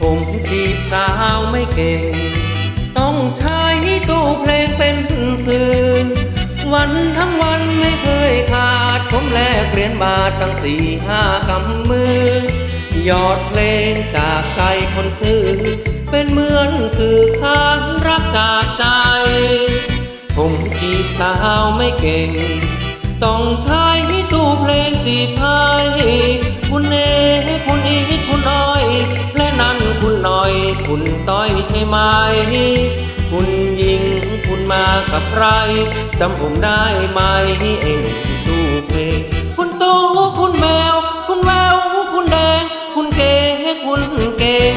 ผมจีบสาวไม่เก่ง ต้องใช้ตู้เพลงเป็นสื่อ วันทั้งวันไม่เคยขาด ผมแลกเหรียญบาทตั้งสี่ห้ากำมือ ยอดเพลงจากใจคนซื้อ เป็นเหมือนสื่อสารรักจากใจ ผมจีบสาวไม่เก่ง ต้องใช้ตู้เพลงจีบให้คุณเอคุณอี คุณยใช่ไหม คุณยิงคุณมากับใครจำผมได้ไหมเองตู้เพลงคุณตู้คุณแมว คุณแววคุณแดง คุณเก๋คุณเก่ง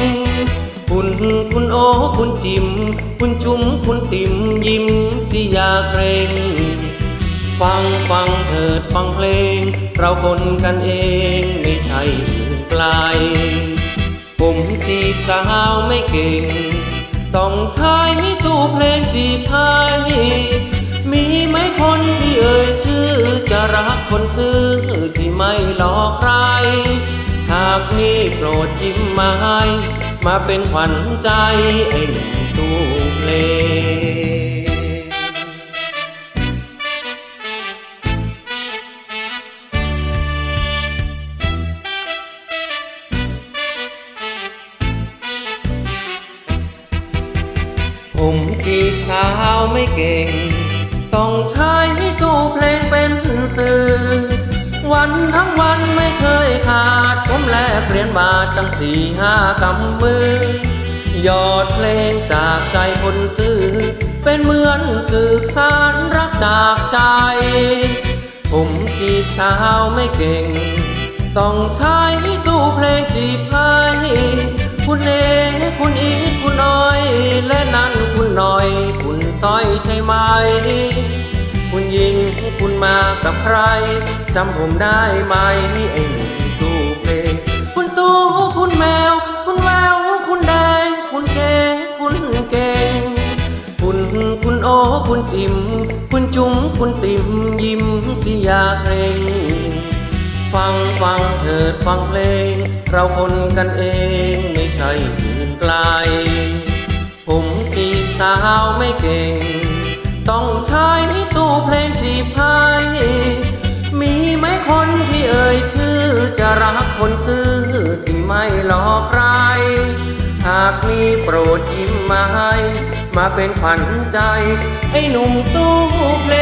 คุณคุณโอคุณจิม คุณจุ๋มคุณติมยิ้มสิยาเครงฟังฟังเถิดฟังเพลง เราคนกันเองไม่ใช่อื่นไกล สาวไม่เก่ง ต้องใช้ตู้เพลงจีบให้มีไหมคนที่เอ่ยชื่อ จะรักคนซื้อที่ไม่หลอกใคร หากมีโปรดยิ้มมาให้ มาเป็นขวัญใจไอ้ตัว ผมจีบสาวไม่เก่ง ต้องใช้ตู้เพลงเป็นสื่อ วันทั้งวันไม่เคยขาด ผมแลกเหรียญบาทตั้งสี่ห้ากำมือ ยอดเพลงจากใจคนซื้อ เป็นเหมือนสื่อสารรักจากใจ ผมจีบสาวไม่เก่ง ต้องใช้ตู้เพลงจีบให้คุณเอคุณอี ใช่ไหม คุณยิงคุณมากับใคร จำผมได้ไหมไอ้หนุ่มตู้เพลงคุณตู้คุณแมว คุณแววคุณแดง คุณเก๋คุณเก่ง คุณคุณโอคุณจิม คุณจุ๋มคุณติมยิ้มสิยาเคร่งฟังฟังเถิดฟังเพลง เราคนกันเองไม่ใช่อื่นไกลผมจีบสาวไม่เก่ง ต้องใช้ตู้เพลงจีบให้มีไหมคนที่เอ่ยชื่อ จะรักคนซื่อที่ไม่หลอกใคร หากมีโปรดยิ้มมาให้ มาเป็นขวัญใจ ไอ้หนุ่มตู้เพลง